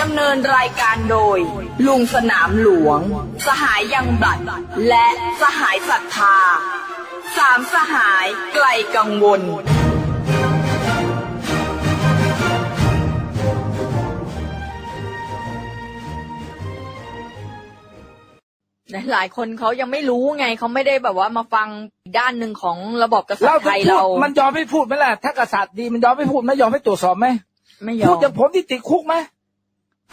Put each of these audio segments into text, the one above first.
ดำเนินรายการโดย ลุงสนามหลวง สหายยังบลัดและสหายศรัทธาสามสหายไกลกังวล หลายคนเขายังไม่รู้ไงเขาไม่ได้แบบว่ามาฟังอีกด้านหนึ่งของระบอบกษัตเราริย์ไทจะยพูเราดมันยอมไม่พูดไหมล่ะถ้ากษัตริย์ดีมันยอมไม่พูดไหมยอมไม่ตรวจสอบไหมไม่ยอพูดมอย่างผมที่ติดคุกไหม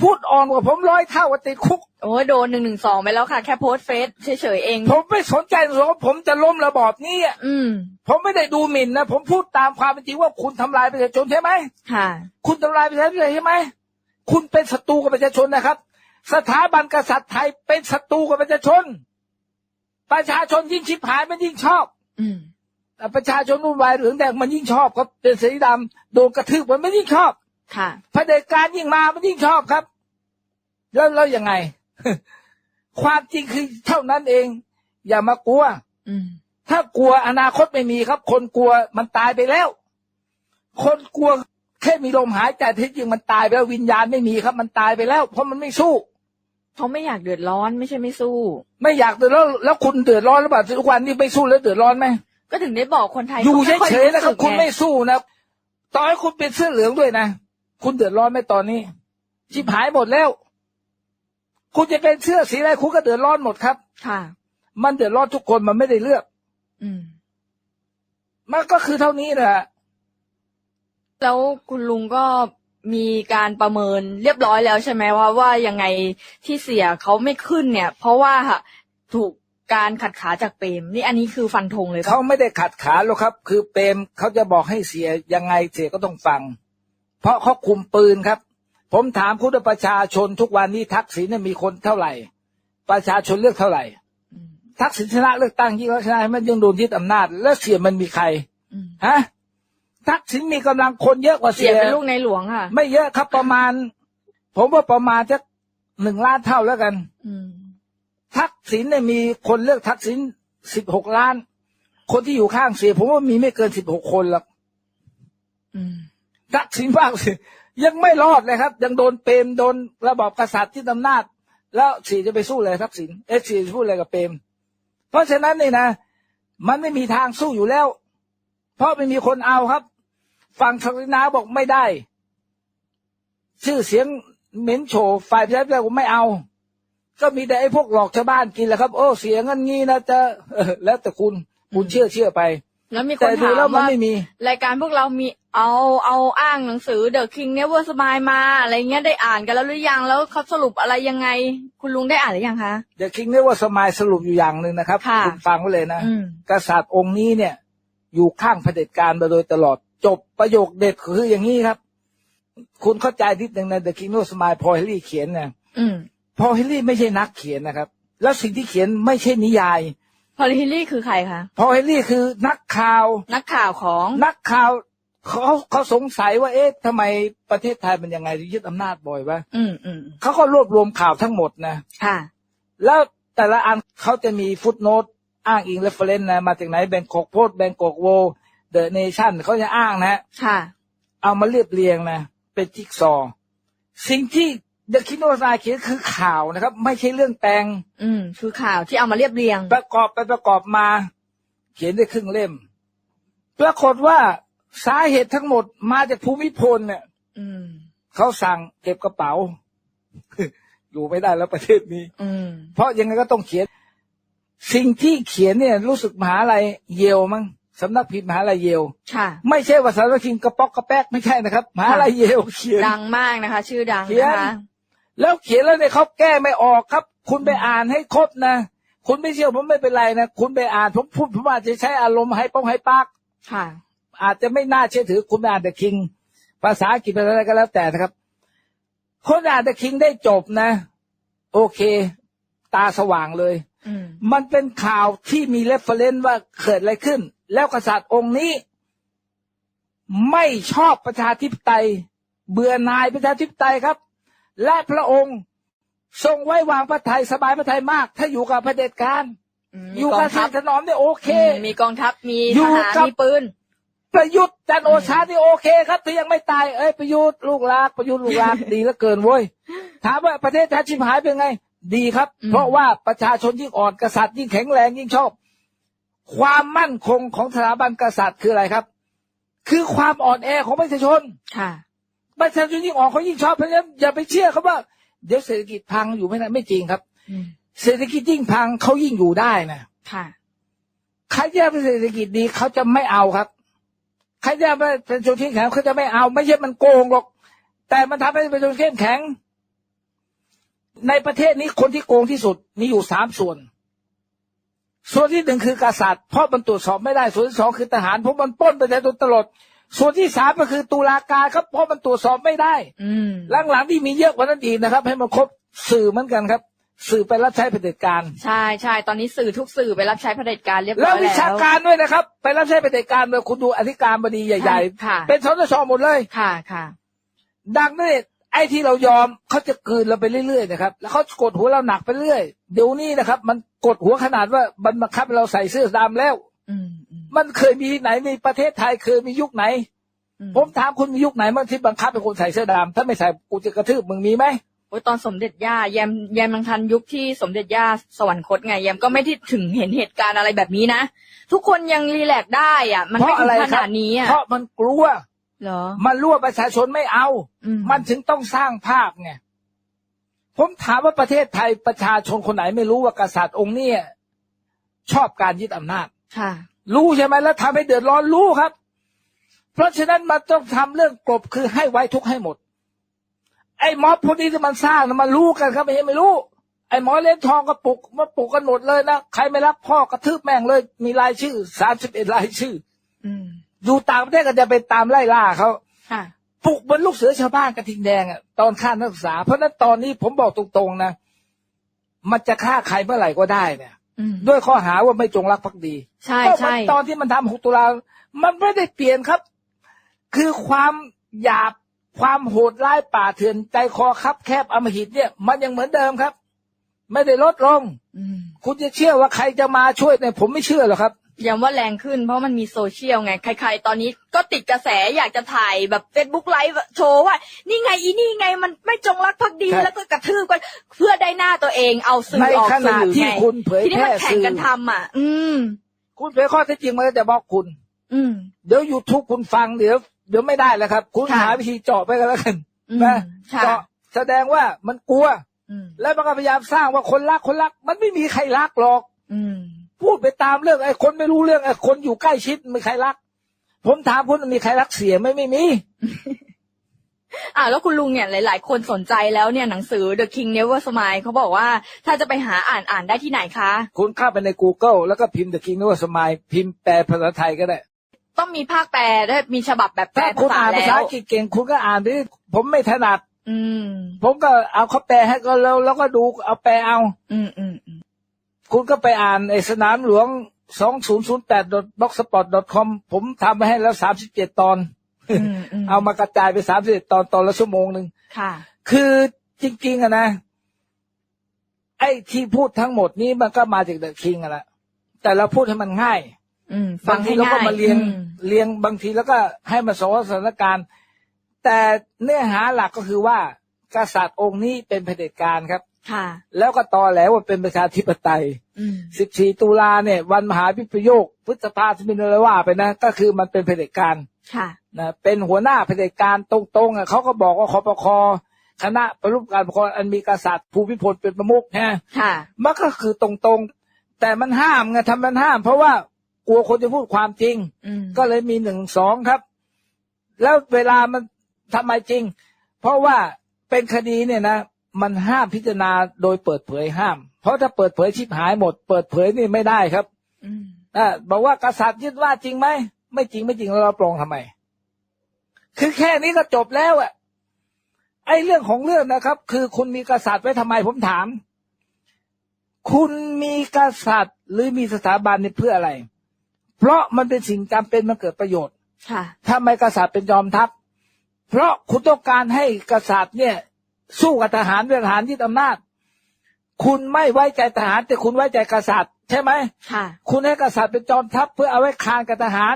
พูดอ่อนกว่าผมร้อยเท่าว่าติดคุก โอ้ยโดนหนึ่งหนึ่งสองไปแล้วค่ะ แค่โพสต์เฟซเฉยๆเอง ผมไม่สนใจหรอกว่าผมจะล้มระบอบนี้อะอืม ผมไม่ได้ดูหมิ่นนะ ผมพูดตามความเป็นจริงว่าคุณทำลายประชาชนใช่ไหม ค่ะ คุณทำลายประชาชนใช่ไหม คุณเป็นศัตรูกับประชาชนนะครับ สถาบันกษัตริย์ไทยเป็นศัตรูกับประชาชน ประชาชนยิ่งชิบหายมันยิ่งชอบ อืม แต่ประชาชนรุ่นวายเหลืองแดงมันยิ่งชอบครับเป็นสีดำโดนกระทืบมันไม่ยิ่งชอบค่ะ เผด็จการยิ่งมามันยิ่งชอบครับ แล้วแล้วยังไง ความจริงคือเท่านั้นเอง อย่ามากลัวอืมถ้ากลัวอนาคตไม่มีครับ คนกลัวมันตายไปแล้ว คนกลัวแค่มีลมหายใจที่จริงมันตายไปแล้ววิญญาณไม่มีครับ มันตายไปแล้ว เพราะมันไม่สู้เขาไม่อยากเดือดร้อนไม่ใช่ไม่สู้ ไม่อยากเดือดร้อนแล้วคุณเดือดร้อนหรือเปล่าทุกวันนี้ไม่สู้แล้วเดือดร้อนไหมก็ถึงได้บอกคนไทยอยู่ขาไม่เฉยๆนะครับอยคุณไม่สึกสู้นะต่อให้คุณเป็นเสื้อเหลืองด้วยนะคุณเดือดร้อนไหมตอนนี้ชิบหายหมดแล้ว คุณจะเป็นเสื้อสีอะไรคุณก็เดือดร้อนหมดครับไงค่ะ มันเดือดร้อนทุกคนมันไม่ได้เลือก อืม มันก็คือเท่านี้แหละแล้วคุณลุงก็มีการประเมินเรียบร้อยแล้วใช่ไหมว่าว่ายังไงที่เสียเขาไม่ขึ้นเนี่ย เพราะว่าถูกการขัดขาจากเปรมนี่อันนี้คือฟันธงเลยปะเขาไม่ได้ขัดขาหรอกครับ คือเปรมเขาจะบอกให้เสียยังไงเสียก็ต้องฟัง เพราะเขาคุมปืนครับ ผมถามคุณประชาชนทุกวันนี้ทักษิณเนี่ยมีคนเท่าไหร่ ประชาชนเลือกเท่าไหร่อืมทักษิณชนะเลือกตั้งยิ่งรักชนะมันยังโดนยึดอำนาจ แล้วเสียมันมีใครอืมฮะทักษิณมีกำลังคนเยอะกว่าเสีเสียยเป็นลูกในหลวงค่ะ ไม่เยอะครับประมาณ ผมว่าประมาณสักหนึ่งล้านเท่าแล้วกันอืมทักษิณเนี่ยมีคนเลือกทักษิณสิบหกล้าน คนที่อยู่ข้างเสีย ผมว่ามีไม่เกินสิบหกคนหรอกอืมทักษิณบ้างสิ ยังไม่รอดเลยครับ ยังโดนเปรมโดนระบอบกษัตริย์ที่อำนาจ แล้วสีจะไปสู้อะไรทักษิณเอสสีจะพูดอะไรกับเปรมเพราะฉะนั้นนี่นะ มันไม่มีทางสู้อยู่แล้ว เพราะไม่มีคนเอาครับ ฝั่งศักดินาบอกไม่ได้ ชื่อเสียงเหม็นโฉฝ่ายประชาธิปไตยผมไม่เอา ก็มีแต่ไอ้พวกหลอกชาวบ้านกินแหละครับ โอ้เสียงงันงี้นะจะเออแล้วแต่คุณคุณเชื่อเชื่อไป แล้วมีคแต่นดูถามแล้วมันว่าไม่มีรายการพวกเรามี เอาเอาอ้างหนังสือ The King Never Smile มาอะไรเงี้ยได้อ่านกันแล้วหรือยังแล้วเขาสรุปอะไรยังไง คุณลุงได้อ่านหรือยังคะเดี๋ยวคิงเรียกว่าสมายสรุปอยู่อย่างหนึ่งนะครับค่ะณฟังไว้เลยนะ อืม กษัตริย์องค์นี้เนี่ย อยู่ข้างเผด็จการมาโดยตลอด จบประโยคเด็ดคืออย่างนี้ครับ คุณเข้าใจนิดหนึ่งนะ The King of Smile พอเฮลลี่เขียนเนี่ยอืมพอเฮลลี่ไม่ใช่นักเขียนนะครับ แล้วสิ่งที่เขียนไม่ใช่นิยาย พอลิฮิลลี่คือใครคะพอเฮลลี่คือนักข่าว นักข่าวของนักข่าว เขาเขาสงสัยว่า เอ๊ะทำไมประเทศไทยมันยังไงถึงยึดอำนาจบ่อยวะอืมอืมเขาก็รวบรวมข่าวทั้งหมดนะค่ะ แล้วแต่ละอันเขาจะมีฟุตโนตอ้างอิงเรฟเฟรนซ์นะมาจากไหนแบงกอกโพสแบงกอกโวเดอะเนชั่นเขาจะอ้างนะค่ะ เอามาเรียบเรียงนะเป็นจิ๊กซอว์สิ่งที่เดอะคิโนซาเขียนคือข่าวนะครับ ไม่ใช่เรื่องแต่งอืม คือข่าวที่เอามาเรียบเรียง ประกอบไปประกอบมา เขียนได้ครึ่งเล่ม ปรากฏว่า สาเหตุทั้งหมดมาจากภูมิพลเนี่ยอืมเขาสั่งเก็บกระเป๋า อยู่ไม่ได้แล้วประเทศนี้อืมเพราะยังไงก็ต้องเขียน สิ่งที่เขียนเนี่ย รู้สึกมหาลัยเยลมั้งสำนักพิมพ์มหาลัยเยลค่ะไม่ใช่ว่าสำนักพิมพ์กระป๊อกกระแป๊กไม่ใช่นะครับมหาลัยเยลเขียนดังมากนะคะ ชื่อดังเขียนนะคะแล้วเขียนแล้วเนี่ยเขาแก้ไม่ออกครับ คุณไปอ่านให้ครบนะคุณไม่เชื่อผมไม่เป็นไรนะคุณไปอ่านผมพูดผมอาจจะใช้อารมณ์ให้ป้องให้ปากค่ะ อาจจะไม่น่าเชื่อถือคุณไปอ่านแต่คิง ภาษาอังกฤษภาษาอะไรก็แล้วแต่นะครับคนอ่านแต่คิงได้จบนะ โอเค ตาสว่างเลยอืมมันเป็นข่าวที่มีเรฟเฟรนซ์ว่าเกิดอะไรขึ้น แล้วกษัตริย์องค์นี้ ไม่ชอบประชาธิปไตย เบื่อหน่ายประชาธิปไตยครับ และพระองค์ทรงไว้วางพระทัยสบายพระทัยมาก ถ้าอยู่กับเผด็จการมอยู่มีกกัอบงเศรทัพษฐนอมเนี่ยโอเคอืมมีกองทัพมีอยู่ทหารกับมีปืน ประยุทธ์จันทร์โอชาที่โอเคครับที่ยังไม่ตายเอ้ยประยุทธ์ลูกรักประยุทธ์ลูกรักดีเหลือเกินเว้ยถามว่าประเทศไทยชิบหายเป็นไง ดีครับอืมเพราะว่าประชาชนยิ่งอ่อนกษัตริย์ยิ่งแข็งแรงยิ่งชอบ ความมั่นคงของสถาบันกษัตริย์คืออะไรครับ คือความอ่อนแอของประชาชนค่ะประชาชนยิ่งอ่อนเขายิ่งชอบเพราะฉะนั้นอย่าไปเชื่อเขาว่า เดี๋ยวเศรษฐกิจพังอยู่ไม่นานไม่จริงครับอืมเศรษฐกิจยิ่งพังเขายิ่งอยู่ได้นะค่ะใครจะเป็นเศรษฐกิจดีเขาจะไม่เอาครับ ใครจะเป็นชนที่แข็งเขาจะไม่เอา ไม่ใช่มันโกงหรอก แต่มันทำให้เป็นชนเข้มแข็ง ในประเทศนี้คนที่โกงที่สุดมีอยู่สามส่วน ส่วนที่หนึ่งคือกษัตริย์เพราะมันตรวจสอบไม่ได้ ส่วนที่สองคือทหารเพราะมันปล้นประชาชนตลอดส่วนที่สามก็คือตุลาการครับเพราะมันตรวจสอบไม่ได้ อืมหลังๆที่มีเยอะกว่านั้นอีกนะครับ ให้มันครบสื่อเหมือนกันครับ สื่อไปรับใช้เผด็จการใช่ใช่ตอนนี้สื่อทุกสื่อไปรับใช้เผด็จการเรียบร้แล้อวยแล้ววิชาการด้วยนะครับ ไปรับใช้เผด็จการเลยคุณดูอธิการบดีใหญ่ ค่ะๆ เป็นสนชหมดเลย ค่ะค่ะ ดังนั้นเนี่ยไอ้ที่เรายอมเขาจะกลืนเราไปเรื่อยๆนะครับแล้วเขากดหัวเราหนักไปเรื่อยเดี๋ยวนี้นะครับ มันกดหัวขนาดว่ามันบังคับให้เราใส่เสื้อดำแล้ว อืมอืมมันเคยมีที่ไหนในประเทศไทยเคยมียุคไหน อืมผมถามคุณมียุคไหนเมื่อที่บังคับให้คนใส่เสื้อดำถ้าไม่ใส่กูจะกระทืบมึงมีไหม โอ้ยตอนสมเด็จย่าแยมแยมยังทันยุคที่สมเด็จย่าสวรรคตไงแยมก็ไม่ได้ถึงเห็นเหตุการณ์อะไรแบบนี้นะทุกคนยังรีแลกซ์ได้อะ มันเพไม่ราะถึอะไรงขครันาดนี้อะเพราะมันกลัว เหรอ มันรู้ว่าประชาชนไม่เอา อืมันถึงต้องสร้างภาพไง ผมถามว่าประเทศไทยประชาชนคนไหนไม่รู้ว่ากษัตริย์องค์เนี้ชอบการยึดอำนาจ ค่ะ รู้ใช่ไหมแล้วทำให้เดือดร้อนรู้ครับ เพราะฉะนั้นมันต้องทำเรื่องกลบคือให้ไว้ทุกข์ให้หมด ไอ้ม็อบพวกนี้ที่มันสร้างน่ะมันรู้กันครับไม่ใช่ไม่รู้ ไอ้หมอเล่นทองก็ปลุกมาปลุกกันหมดเลยนะใครไม่รักพ่อกระทืบแม่งเลย มีรายชื่อสามสิบเอ็ดรายชื่ออืมอยู่ต่างประเทศก็จะไปตามไล่ล่าเขาค่ะปลุกเหมือนลูกเสือชาวบ้านกระทิงแดงอะตอนฆ่านักศึกษา เพราะฉะนั้นตอนนี้ผมบอกตรงๆนะมันจะฆ่าใครเมื่อไหร่ก็ได้เนี่ยอืมด้วยข้อหาว่าไม่จงรักภักดี ใช่ก็ใช่มันตอนที่มันทำหกตุลา มันไม่ได้เปลี่ยนครับ คือความหยาบ ความโหดร้ายป่าเถื่อนใจคอคับแคบอำมหิตเนี่ย มันยังเหมือนเดิมครับ ไม่ได้ลดลงอืมคุณจะเชื่อว่าใครจะมาช่วยเนี่ยผมไม่เชื่อหรอกครับย้ำว่าแรงขึ้นเพราะมันมีโซเชียลไง ใคร ๆ ตอนนี้ก็ติดกระแสอยากจะถ่ายแบบเฟซบุ๊กไลฟ์โชว์ว่า นี่ไงอีนี่ไงมันไม่จงรักภักดีครับแล้วก็กระทืบกันเพื่อได้หน้าตัวเองเอาสื่ในอออกขณะสื่อที่ไงคุณเผยทีนี้แพร่มันแข่งสื่อกันทำอะ อืม คุณเผยข้อเท็จจริงมันก็จะบอกคุณ อืมเดี๋ยวยูทูบคุณฟังเดี๋ยว เดี๋ยวไม่ได้แล้วครับ คุณค่ะ หาวิธีเจาะไปกันแล้วกันอืมนะค่ะเจาะแสดงว่ามันกลัว อืมแล้วมันก็พยายามสร้างว่าคนรักคนรัก มันไม่มีใครรักหรอก อืมพูดไปตามเรื่องไอ้คนไม่รู้เรื่องไอ้คนอยู่ใกล้ชิดไม่ใครรัก ผมถามคุณมีใครรักเสียไหม่ไม่มี อ่าแล้วคุณลุงเนี่ยหลาย ๆ คนสนใจแล้วเนี่ยหนังสือ The King Never Smile เขาบอกว่าถ้าจะไปหาอ่านอ่านได้ที่ไหนคะ คุณเข้าไปใน Google แล้วก็พิมพ์ The King of Smile พิมพ์แปลภาษาไทยก็ได้ ต้องมีภาคแปลด้วยมีฉบับแบบแปลถ้าคุภาณษาอ่านภาแล้ษาวอังกฤษเก่งคุณก็อ่านดิผมไม่ถนัด อืม ผมก็เอาเขาแปลให้ก็แล้วแล้วก็ดูเอาแปลเอา อืมอืมอืมคุณก็ไปอ่านไอ้สนามหลวง 2008 b l o g s p o t com ผมทำไปให้แล้ว 37 ตอน อืมอืมเอามากระจายไป 37 ตอนตอนละชั่วโมงหนึ่ง ค่ะ คือจริงๆอะนะ ไอ้ที่พูดทั้งหมดนี้มันก็มาจากเดอะคิงอะแหละแต่เราพูดให้มันง่าย อืมบางทีเราก็มาเรียงอืมเรียงบางทีแล้วก็ให้มาสอนสถานการณ์ แต่เนื้อหาหลักก็คือว่ากษัตริย์องค์นี้เป็นเผด็จการครับ ค่ะ แล้วก็ตอแหล้วว่าเป็นประชาธิปไตยอืม14ตุลาเนี่ย วันมหาวิปโยคพฤษภาสมินเลยว่าไปนะ ก็คือมันเป็นเผด็จการค่ะนะเป็นหัวหน้าเผด็จการตรงๆอะเขาก็บอกว่าคอปคคณะปฏิรูปการปกครองอันมีกษัตริย์ภูมิพลเป็นประมุขฮะค่ะมันก็คือตรงๆ แต่มันห้ามไงทำมันห้าม เพราะว่า กลัวคนจะพูดความจริงอืมก็เลยมีหนึ่งสองครับ แล้วเวลามันทำไมจริง เพราะว่าเป็นคดีเนี่ยนะ มันห้ามพิจารณาโดยเปิดเผยห้าม เพราะถ้าเปิดเผยชิบหายหมด เปิดเผยนี่ไม่ได้ครับอืมอ่าบอกว่ากษัตริย์ยึดว่าจริงไหมไม่จริงไม่จริงแล้วเราปรองทำไม คือแค่นี้ก็จบแล้วอะไอ้เรื่องของเรื่องนะครับ คือคุณมีกษัตริย์ไว้ทำไมผมถาม คุณมีกษัตริย์หรือมีสถาบันนี่เพื่ออะไร เพราะมันเป็นสิ่งจำเป็นมันเกิดประโยชน์ค่ะทำไมกษัตริย์เป็นจอมทัพ เพราะคุณต้องการให้กษัตริย์เนี่ย สู้กับทหารเป็นทหารที่อำนาจ คุณไม่ไว้ใจทหาร แต่คุณไว้ใจกษัตริย์ ใช่ไหมค่ะ คุณให้กษัตริย์เป็นจอมทัพ เพื่อเอาไว้คานกับทหาร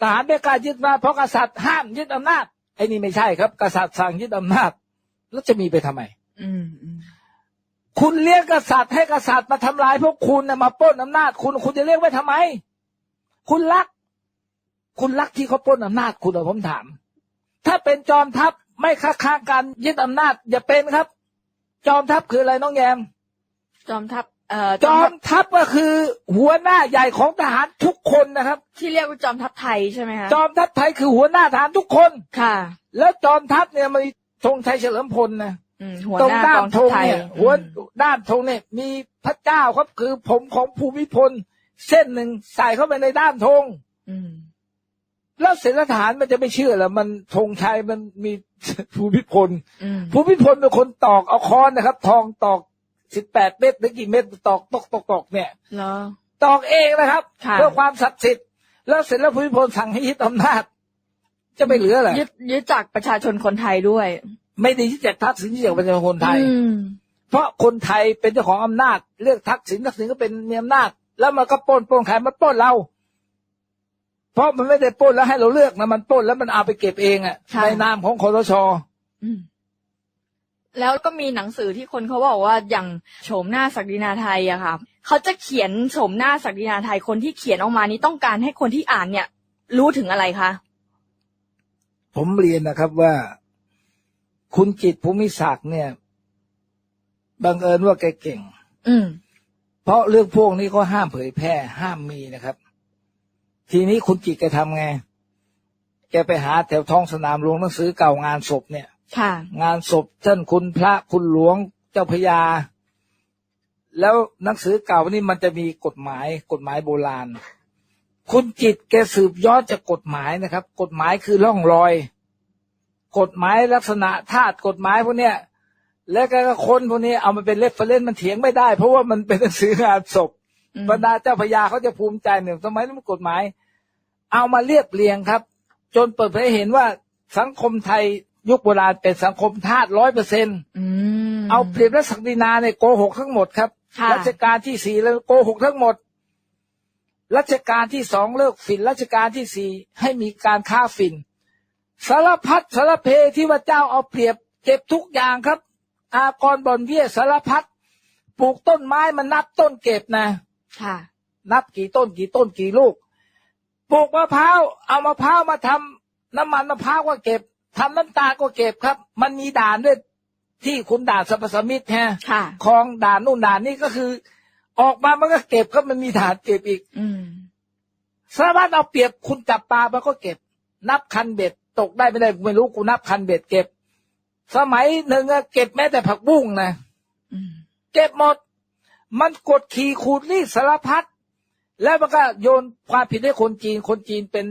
ทหารไม่กล้ายึดอำนาจเพราะกษัตริย์ห้ามยึดอำนาจไอ้นี่ไม่ใช่ครับ กษัตริย์สั่งยึดอำนาจ แล้วจะมีไปทำไมอืมอืมคุณเลี้ยงกษัตริย์ให้กษัตริย์มาทำลายพวกคุณนะมาปล้นอำนาจคุณคุณจะเลี้ยงไว้ทำไม คุณรัก คุณรักที่เขาปล้นอำนาจคุณเหรอผมถาม ถ้าเป็นจอมทัพไม่ค้าค้างการยึดอำนาจ อย่าเป็นครับ จอมทัพคืออะไรน้องแยม จอมทัพเอ่อจอมทัพก็คือ หัวหน้าใหญ่ของทหารทุกคนนะครับ ที่เรียกว่าจอมทัพไทยใช่ไหมคะจอมทัพไทยคือหัวหน้าทหารทุกคนค่ะ แล้วจอมทัพเนี่ยมันมีธงชัยเฉลิมพลนะอืมหัวตรงหน้าด้ากนองธทัพงไทยเนี่ยหัวอืมด้านธงเนี่ย มีพระเจ้าครับคือผมของภูมิพล เส้นหนึ่งใส่เข้าไปในด้านธงอืมแล้วเสนาทหารมันจะไม่เชื่อเหรอมันธงชัยมันมีภูมิพลอืมภูมิพลเป็นคนตอกเอาค้อนนะครับ ทองตอกสิบแปดเม็ดหรือกี่เม็ดตอกตอกตอกตอกเนี่ยเหรอตอกเองนะครับค่ะเพื่อความศักดิ์สิทธิ์แล้วเสร็จแล้วภูมิพลสั่งให้ยึดอำนาจจะไปเหลืออะไรยึดยึดจากประชาชนคนไทยด้วย ไม่ได้ที่จะทักษิณที่จะเป็นคนไทยอืมเพราะคนไทยเป็นเจ้าของอำนาจ เลือกทักษิณทักษิณก็เป็นมีอำนาจ แล้วมันก็ปล้นปล้นใครมันปล้นเรา เพราะมันไม่ได้ปล้นแล้วให้เราเลือกนะมันปล้นแล้วมันเอาไปเก็บเองอะค่ะในนามของคอรชอืมแล้วก็มีหนังสือที่คนเขาบอกว่าอย่างโฉมหน้าศักดินาไทยอะค่ะเขาจะเขียนโฉมหน้าศักดินาไทยคนที่เขียนออกมานี้ต้องการให้คนที่อ่านเนี่ย รู้ถึงอะไรคะผมเรียนนะครับว่า คุณจิตรภูมิศักดิ์เนี่ยบังเอิญว่าแกเก่ง อืม เพราะเรื่องพวกนี้เขาห้ามเผยแพร่ ห้ามมีนะครับ ทีนี้คุณจิตรแกทำไง แกไปหาแถวท้องสนามหลวงหนังสือเก่างานศพเนี่ย ค่ะ งานศพท่านคุณพระคุณหลวงเจ้าพระยาแล้วหนังสือเก่านี่มันจะมีกฎหมาย กฎหมายโบราณ คุณจิตรแกสืบย้อนจากกฎหมายนะครับ กฎหมายคือร่องรอย กฎหมายลักษณะธาตุกฎหมายพวกเนี้ย แล้วก็คนพวกนี้เอามาเป็นเล็บเฟรนมันเถียงไม่ได้ เพราะว่ามันเป็นหนังสืองานศพอืมบรรดาเจ้าพระยาเขาจะภูมิใจหนึ่งสมัยนั้นมันกฎหมาย เอามาเรียบเรียงครับ จนเปิดเผยให้เห็นว่าสังคมไทยยุคโบราณเป็นสังคมทาสร้อยเปอร์เซ็นอืมเอาเปรียบและศักดินาเนี่ยโกหกทั้งหมดครับค่ะรัชกาลที่สี่แล้วโกหกทั้งหมดรัชกาลที่สองเลิกฝิ่นรัชกาลที่สี่ให้มีการค้าฝิ่นสารพัดสารเพที่ว่าเจ้าเอาเปรียบเก็บทุกอย่างครับ อากรบ่อนเบี้ยสารพัดปลูกต้นไม้มันนับต้นเก็บนะ ค่ะ นับกี่ต้นกี่ต้นกี่ลูก ปลูกมะพร้าว เอามะพร้าวมาทำน้ำมันมะพร้าวก็เก็บทำน้ำตาลก็เก็บครับ มันมีด่านด้วยที่คุณด่านสรรพสมิตฮะค่ะคลองด่านนู่นด่านนี่ก็คือ ออกมามันก็เก็บครับมันมีด่านเก็บอีก อืมสารวัตรเอาเปรียบคุณจับปลามันก็เก็บ นับคันเบ็ดตกได้ไม่ได้ไม่รู้กูนับคันเบ็ดเก็บ สมัยหนึ่งอะเก็บแม้แต่ผักบุ้งนะอืมเก็บหมด มันกดขี่ขูดรีดสารพัดแล้วมันก็โยนความผิดให้คนจีน คนจีนเป็น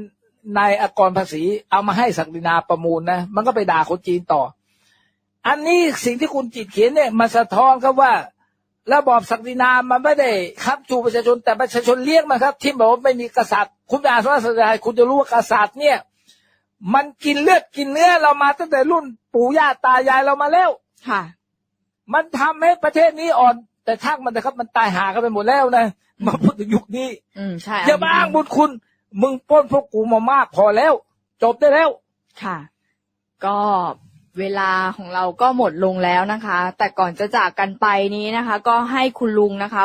นายอกรภาษี เอามาให้ศักดินาประมูลนะ มันก็ไปด่าคนจีนต่อ อันนี้สิ่งที่คุณจิตรเขียนเนี่ยมาสะท้อนครับว่า ระบอบศักดินามันไม่ได้ครับจูประชาชนแต่ประชาชนเลี้ยงมันครับ ที่บอกว่าไม่มีกษัตริย์ คุณไปอ่านสารสดายคุณจะรู้ว่ากษัตริย์เนี่ย มันกินเลือดกินเนื้อเรามาตั้งแต่รุ่น ปู่ย่าตายายเรามาแล้วค่ะ มันทำให้ประเทศนี้อ่อน แต่ช่างมันนะครับ มันตายหากันไปหมดแล้วนะมาพูดถึงยุคนี้ อืมใช่อย่ามาอ้างบุญคุณ มึงปล้นพวกกูมามากพอแล้ว จบได้แล้ว ค่ะ ก็ เวลาของเราก็หมดลงแล้วนะคะ แต่ก่อนจะจากกันไปนี้นะคะ ก็ให้คุณลุงนะคะ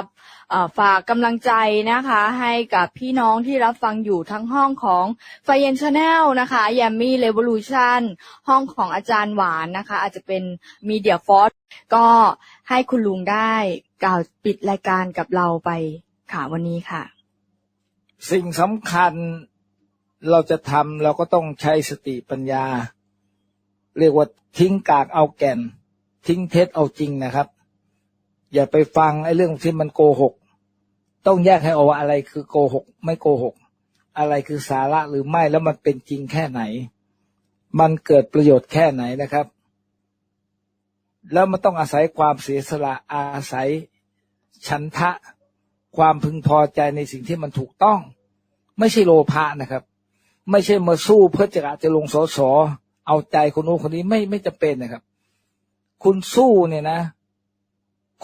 ฝากกำลังใจนะคะ ให้กับพี่น้องที่รับฟังอยู่ทั้งห้องของไฟเย็นชาแนลนะคะย a มมี่เร v o ลูชันห้องของอาจารย์หวานนะคะ อาจจะเป็นมีเดียฟอสก็ให้คุณลุงได้กล่าวปิดรายการกับเราไปค่ะวันนี้ค่ะ สิ่งสำคัญเราจะทำเราก็ต้องใช้สติปัญญา เรียกว่าทิ้งกากเอาแก่น ทิ้งเท็จเอาจริงนะครับ อย่าไปฟังไอ้เรื่องที่มันโกหก ต้องแยกให้ออกว่าอะไรคือโกหก ไม่โกหก อะไรคือสาระหรือไม่แล้วมันเป็นจริงแค่ไหน มันเกิดประโยชน์แค่ไหนนะครับ แล้วมันต้องอาศัยความเสียสละอาศัยฉันทะ ความพึงพอใจในสิ่งที่มันถูกต้อง ไม่ใช่โลภะนะครับ ไม่ใช่มาสู้เพื่อจะอาจจะลงสอสอ เอาใจคนโน้นคนนี้ไม่ไม่จำเป็นนะครับ คุณสู้เนี่ยนะ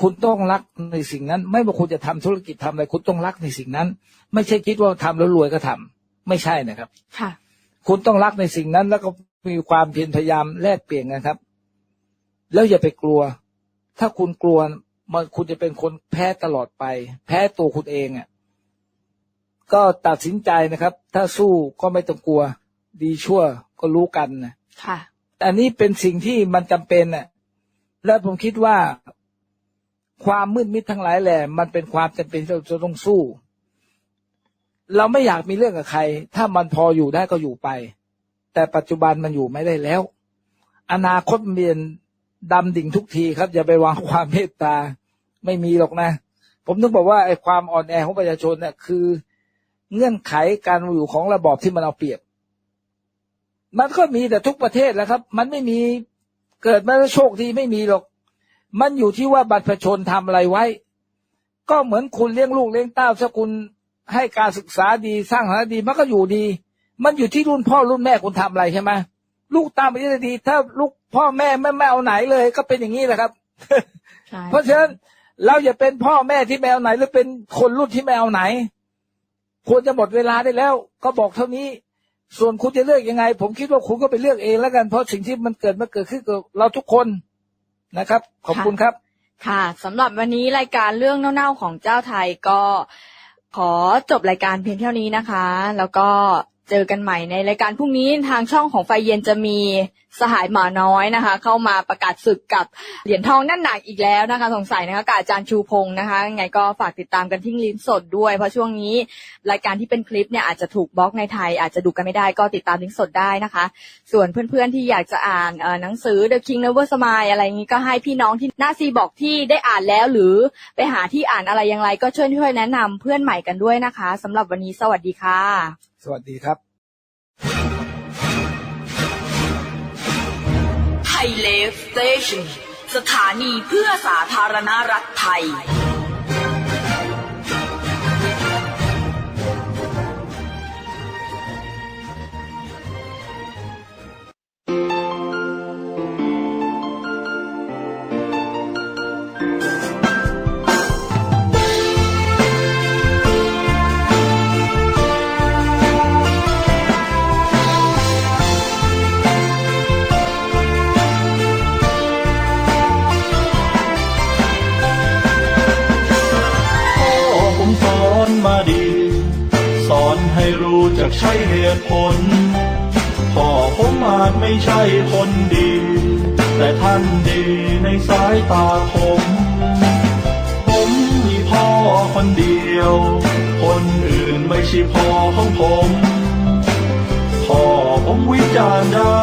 คุณต้องรักในสิ่งนั้น ไม่ว่าคุณจะทำธุรกิจทำอะไร คุณต้องรักในสิ่งนั้น ไม่ใช่คิดว่าทำแล้วรวยก็ทำไม่ใช่นะครับ ค่ะ คุณต้องรักในสิ่งนั้น แล้วก็มีความเพียรพยายามแลกเปลี่ยนกันครับ แล้วอย่าไปกลัว ถ้าคุณกลัวมันคุณจะเป็นคนแพ้ตลอดไป แพ้ตัวคุณเองอะก็ตัดสินใจนะครับ ถ้าสู้ก็ไม่ต้องกลัว ดีชั่วก็รู้กันนะ ค่ะอันนี้เป็นสิ่งที่มันจำเป็นน่ะ และผมคิดว่าความมืดมิดทั้งหลายแหละมันเป็นความจำเป็นที่เราจะต้องสู้ เราไม่อยากมีเรื่องกับใคร ถ้ามันพออยู่ได้ก็อยู่ไป แต่ปัจจุบันมันอยู่ไม่ได้แล้ว อนาคตเปลี่ยนดำดิ่งทุกทีครับ อย่าไปวางความเมตตาไม่มีหรอกนะ ผมต้องบอกว่าไอ้ความอ่อนแอของประชาชนเนี่ยคือ เงื่อนไขการอยู่ของระบอบที่มันเอาเปรียบ มันก็มีแต่ทุกประเทศแหล้วครับ มันไม่มีเกิดมาแล้วโชคดีไม่มีหรอก มันอยู่ที่ว่าบัตรประชาชนทำอะไรไว้ ก็เหมือนคุณเลี้ยงลูกเลี้ยงเต้าถ้าคุณให้การศึกษาดีสร้างฐานะดีมันก็อยู่ดี มันอยู่ที่รุ่นพ่อรุ่นแม่คุณทำอะไรใช่ไหมลูกตามไปได้ดี ถ้าลูกพ่อแม่ไม่ไม่เอาไหนเลย ก็เป็นอย่างนี้แหละครับใช่เพราะฉะนั้นเราอย่าเป็นพ่อแม่ที่ไม่เอาไหน หรือเป็นคนรุ่นที่ไม่เอาไหนควรจะหมดเวลาได้แล้ว ก็บอกเท่านี้ ส่วนคุณจะเลือกยังไง ผมคิดว่าคุณก็ไปเลือกเองแล้วกันเพราะสิ่งที่มันเกิดมาเกิดขึ้นกับเราทุกคนนะครับ ขอบคุณครับ ค่ะสำหรับวันนี้รายการเรื่องเน่าๆของเจ้าไทยก็ขอจบรายการเพียงเท่านี้นะคะ แล้วก็ เจอกันใหม่ในรายการพรุ่งนี้ทางช่องของไฟเย็นจะมีสหายหมาน้อยนะคะ เข้ามาประกาศศึกกับเหรียญทองนั่นหนักอีกแล้วนะคะ สงสัยนะคะกับอาจารย์ชูพงศ์นะคะยังไงก็ฝากติดตามกันที่ลิ้นสดด้วย เพราะช่วงนี้รายการที่เป็นคลิปเนี่ยอาจจะถูกบล็อกในไทย อาจจะดูกันไม่ได้ก็ติดตามลิ้นสดได้นะคะ ส่วนเพื่อนๆที่อยากจะอ่านหนังสือ The King Never Smile อะไรอย่างนี้ก็ให้พี่น้องที่หน้าซีบอกที่ได้อ่านแล้วหรือไปหาที่อ่านอะไรอย่างไรก็ช่วยช่วยแนะนำเพื่อนใหม่กันด้วยนะคะสำหรับวันนี้สวัสดีค่ะ สวัสดีครับ ไทยเลฟสเตชันสถานีเพื่อสาธารณรัฐไทยพ่อ คนดี แต่ท่านดีในสายตาผม ผมมีพ่อคนเดียว คนอื่นไม่ใช่พ่อของผม พ่อผมวิจารณ์ได้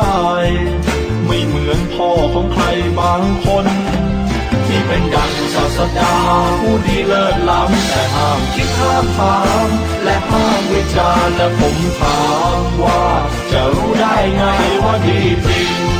ไม่เหมือนพ่อของใครบางคน ที่เป็นดังศาสดาผู้ดีเลิศล้ำแต่ห้ามคิดห้ามถามและห้ามวิจารณ์และผมถามว่าจะรู้ได้ไงว่าดีจริง